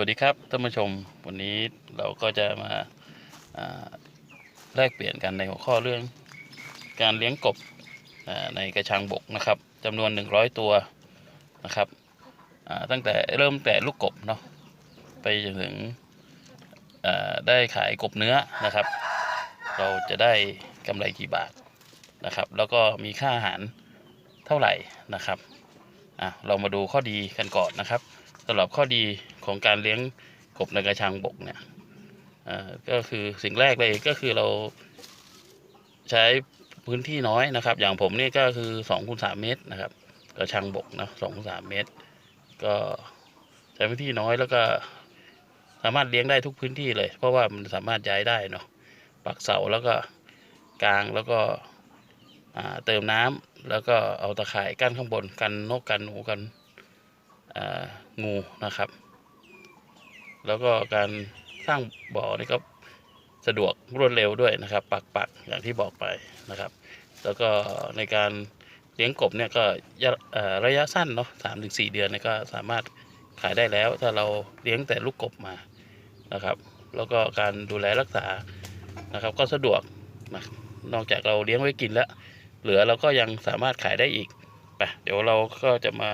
วัสดีครับท่านผู้ชมวันนี้เราก็จะมาาแลกเปลี่ยนกันในหัวข้อเรื่องการเลี้ยงกบในกระชังบกนะครับจำนวน 100 ตัวนะครับตั้งแต่เริ่มแต่ลูกกบเนาะไปจนถึงได้ขายกบเนื้อนะครับ เราจะได้กำไรกี่บาทนะครับ แล้วก็มีค่าอาหารเท่าไหร่นะครับเรามาดูข้อดีกันก่อนนะครับ สำหรับข้อดีของการเลี้ยงกบในกระชังบกเนี่ยก็คือสิ่งแรกเลยก็คือเราใช้พื้นที่น้อยนะครับ อย่างผมนี่ก็คือ2คูณ3เมตรนะครับ กระชังบกนะ2คูณ3เมตร ก็ใช้พื้นที่น้อยแล้วก็สามารถเลี้ยงได้ทุกพื้นที่เลย เพราะว่ามันสามารถย้ายได้เนาะปักเสาแล้วก็กลางแล้วก็เติมน้ำแล้วก็เอาตะข่ายกั้นข้างบนกันนกกันหนูกัน งูนะครับ แล้วก็การสร้างบ่อนี่ก็สะดวกรวดเร็วด้วยนะครับ ปักปักอย่างที่บอกไปนะครับ แล้วก็ในการเลี้ยงกบเนี่ยก็ยะระยะสั้นเนาะสามถึงสี่เดือนเนี่ยก็สามารถขายได้แล้ว ถ้าเราเลี้ยงแต่ลูกกบมานะครับ แล้วก็การดูแลรักษานะครับ ก็สะดวกนะนอกจากเราเลี้ยงไว้กินแล้ว เหลือเราก็ยังสามารถขายได้อีกไปเดี๋ยวเราก็จะมา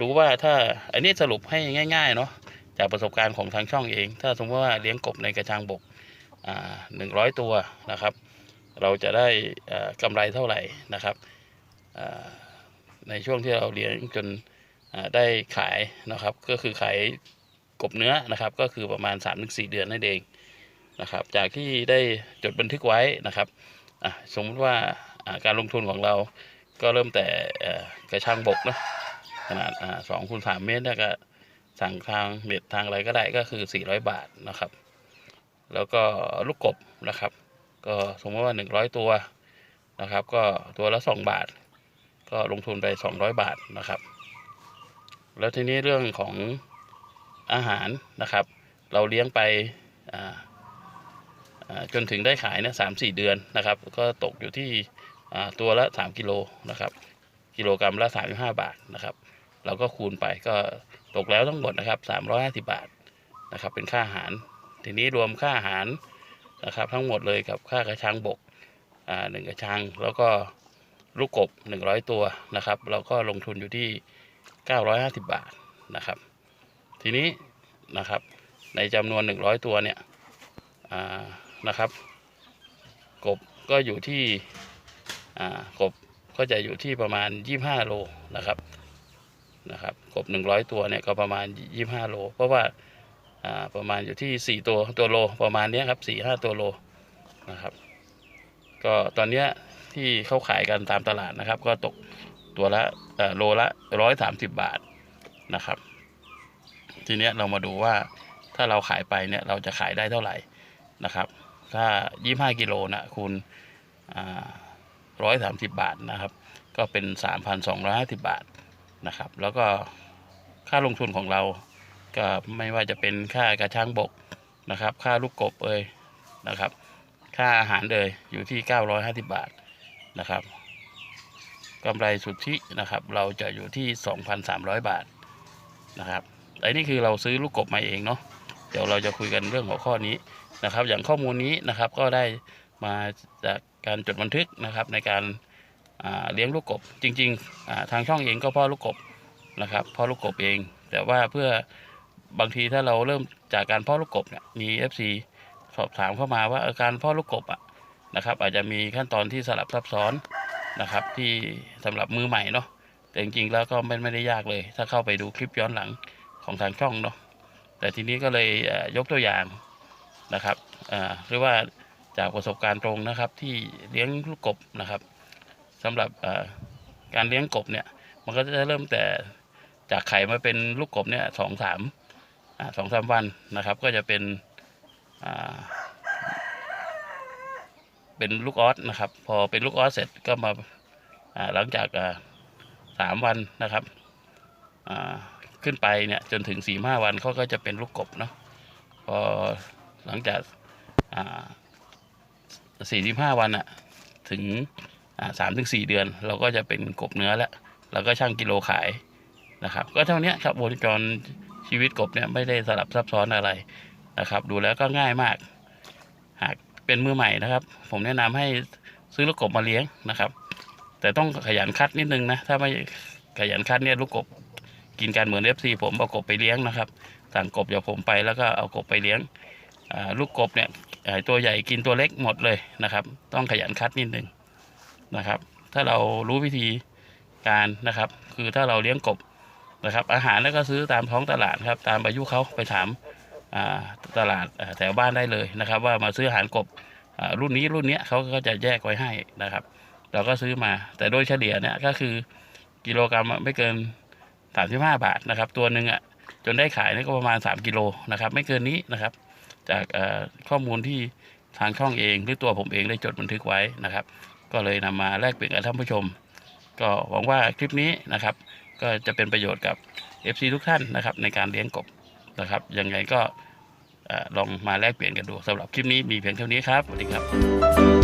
ดูว่าถ้าอันนี้สรุปให้ง่ายๆเนาะจากประสบการณ์ของทางช่องเอง ถ้าสมมติว่าเลี้ยงกบในกระชังบกหนึ่งร้อยตัวนะครับ เราจะได้อ่ากำไรเท่าไหร่นะครับในช่วงที่เราเลี้ยงจนได้ขายนะครับ ก็คือขายกบเนื้อนะครับ ก็คือประมาณ 3-4 เดือนนั่นเองนะครับ จากที่ได้จดบันทึกไว้นะครับสมมติว่าการลงทุนของเราก็เริ่มแต่กระชังบกนะ ขนาดอ่าสองคูณสามเมตรเนี่ยก็สั่งทางเน็ตทางอะไรก็ได้ก็คือ 400 บาทนะครับ แล้วก็ลูกกบนะครับ ก็สมมติว่า 100 ตัวนะครับ ก็ตัวละ 2 บาท ก็ลงทุนไป 200 บาทนะครับ แล้วทีนี้เรื่องของอาหารนะครับ เราเลี้ยงไปอ่าอ่าจนถึงได้ขายเนี่ยสามสี่เดือนนะครับ ก็ตกอยู่ที่อ่าตัวละ 3 กิโลนะครับ กิโลกรัมละ 35 บาทนะครับ เราก็คูณไปก็ตกแล้วทั้งหมดนะครับ 350 บาทนะครับ เป็นค่าอาหาร ทีนี้รวมค่าอาหารนะครับ ทั้งหมดเลยกับค่ากระชังบกอ่าหนึ่งกระชัง แล้วก็ลูกกบ 100 ตัวนะครับ เราก็ลงทุนอยู่ที่ 950 บาทนะครับ ทีนี้นะครับในจำนวน 100 ตัวเนี่ยอ่านะครับ กบก็อยู่ที่อ่ากบก็จะอยู่ที่ประมาณ 25 โลนะครับ นะครับกบ 100 ตัวเนี่ยก็ประมาณ 25 โล เพราะว่าอ่าประมาณอยู่ที่ 4 ตัวตัวโลประมาณเนี้ยครับ4 5 ตัวโลนะครับ ก็ตอนเนี้ยที่เขาขายกันตามตลาดนะครับ ก็ตกตัวละเอ่อโลละ 130 บาทนะครับ ทีเนี้ยเรามาดูว่าถ้าเราขายไปเนี่ยเราจะขายได้เท่าไหร่นะครับ ถ้า 25 กิโลนะคูณอ่าร้อยสามสิบบาทนะครับ ก็เป็นสามพันสองร้อยห้าสิบบาท นะครับ แล้วก็ค่าลงทุนของเราก็ไม่ว่าจะเป็นค่ากระชังบกนะครับ ค่าลูกกบเอ่ยนะครับ ค่าอาหารเลยอยู่ที่เก้าร้อยห้าสิบบาทนะครับกำไรสุทธินะครับ เราจะอยู่ที่สองพันสามร้อยบาทนะครับไอ้นี่คือเราซื้อลูกกบมาเองเนาะเดี๋ยวเราจะคุยกันเรื่องหัวข้อนี้นะครับ อย่างข้อมูลนี้นะครับก็ได้มาจากการจดบันทึกนะครับในการ เลี้ยงลูกกบจริงๆทางช่องเองก็พ่อลูกกบนะครับพ่อลูกกบเอง แต่ว่าเพื่อบางทีถ้าเราเริ่มจากการพ่อลูกกบเนี่ยมี FC สอบถามเข้ามาว่าออการพ่อลูกกบอะนะครับ อาจจะมีขั้นตอนที่สลับซับซ้อนนะครับ ที่สำหรับมือใหม่เนาะแต่จริงๆแล้วก็ไม่ไม่ได้ยากเลย ถ้าเข้าไปดูคลิปย้อนหลังของทางช่องเนาะแต่ทีนี้ก็เลยยกตัวอย่างนะครับหรือว่าจากประสบการณ์ตรงนะครับที่เลี้ยงลูกกบนะครับ สำหรับการเลี้ยงกบเนี่ย มันก็จะเริ่มแต่จากไข่มาเป็นลูกกบเนี่ยสองสามสองสามวันนะครับ ก็จะเป็นเป็นลูกออสนะครับ พอเป็นลูกออสเสร็จก็มาหลังจากสามวันนะครับขึ้นไปเนี่ยจนถึงสี่ห้าวันเขาก็จะเป็นลูกกบเนาะพอหลังจากสี่สิบห้าวันอะถึง สามถึงสี่เดือน เราก็จะเป็นกบเนื้อแล้วเราก็ชั่งกิโลขายนะครับ ก็เท่านี้ครับวงจรชีวิตกบเนี่ยไม่ได้สลับซับซ้อนอะไรนะครับ ดูแล้วก็ง่ายมาก หากเป็นมือใหม่นะครับ ผมแนะนำให้ซื้อลูกกบมาเลี้ยงนะครับ แต่ต้องขยันคัดนิดนึงนะถ้าไม่ขยันคัดเนี่ยลูกกบกินกันเหมือนเอฟซีผมเอากบไปเลี้ยงนะครับสั่งกบจากผมไปแล้วก็เอากบไปเลี้ยงลูกกบเนี่ยตัวใหญ่กินตัวเล็กหมดเลยนะครับ ต้องขยันคัดนิดนึง นะครับ ถ้าเรารู้วิธีการนะครับ คือถ้าเราเลี้ยงกบนะครับ อาหารแล้วก็ซื้อตามท้องตลาดครับ ตามอายุเขาไปถามตลาดแถวบ้านได้เลยนะครับ ว่ามาซื้ออาหารกบรุ่นนี้รุ่นเนี้ยเขาก็จะแยกไว้ให้นะครับ เราก็ซื้อมา แต่โดยเฉลี่ยเนี่ยก็คือกิโลกรัมไม่เกินสามสิบห้าบาทนะครับ ตัวหนึ่งอะจนได้ขายนี่ก็ประมาณสามกิโลนะครับ ไม่เกินนี้นะครับ จากข้อมูลที่ทางช่องเองหรือตัวผมเองได้จดบันทึกไว้นะครับ ก็เลยนำมาแลกเปลี่ยนกับท่านผู้ชม ก็หวังว่าคลิปนี้นะครับ ก็จะเป็นประโยชน์กับ FC ทุกท่านนะครับ ในการเลี้ยงกบนะครับยังไงก็ลองมาแลกเปลี่ยนกันดูสำหรับคลิปนี้มีเพียงเท่านี้ครับสวัสดีครับ